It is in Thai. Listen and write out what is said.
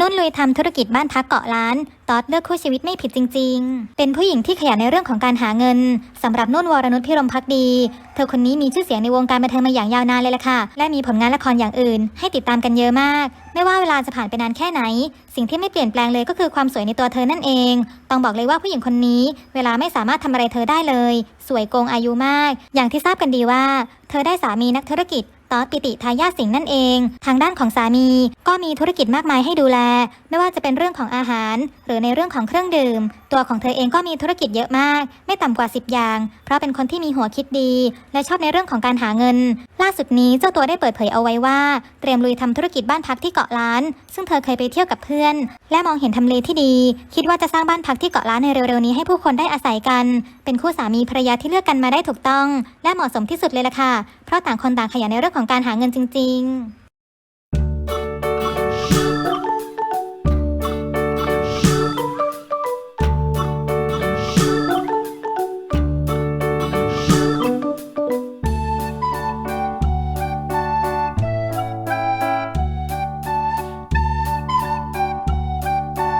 นุ่นลุยทำธุรกิจบ้านพักเกาะล้าน ตอดเลือกคู่ชีวิตไม่ผิดจริง ๆ เป็นผู้หญิงที่ขยันในเรื่องของการหาเงินสำหรับนุ่นวรนุชพิรมพักดี เธอคนนี้มีชื่อเสียงในวงการบันเทิงมาอย่างยาวนานเลยล่ะค่ะ และมีผลงานละครอย่างอื่น ให้ติดตามกันเยอะมาก ไม่ว่าเวลาจะผ่านไปนานแค่ไหน สิ่งที่ไม่เปลี่ยนแปลงเลยก็คือความสวยในตัวเธอนั่นเอง ต้องบอกเลยว่าผู้หญิงคนนี้ เวลาไม่สามารถทำอะไรเธอได้เลย สวยโกงอายุมาก อย่างที่ทราบกันดีว่า เธอได้สามีนักธุรกิจ ตอสปิติทายาทสิงห์นั่นเอง ทางด้านของสามีก็มีธุรกิจมากมายให้ดูแล ไม่ว่าจะเป็นเรื่องของอาหาร หรือในเรื่องของเครื่องดื่ม ตัวของเธอเองก็มีธุรกิจเยอะมาก ไม่ต่ำกว่า 10 อย่าง เพราะเป็นคนที่มีหัวคิดดี และชอบในเรื่องของการหาเงิน ล่าสุดนี้เจ้าตัวได้เปิดเผยเอาไว้ว่า เตรียมลุยทำธุรกิจบ้านพักที่เกาะล้าน ซึ่งเธอเคยไปเที่ยวกับเพื่อน และมองเห็นทำเลที่ดี คิดว่าจะสร้างบ้านพักที่เกาะล้านในเร็วๆนี้ให้ผู้คนได้อาศัยกัน เป็นคู่สามีภรรยาที่เลือกกันมาได้ถูกต้อง และเหมาะสมที่สุดเลยล่ะค่ะ เพราะต่างคนต่างขยันในเรื่องของการหาเงินจริง ๆ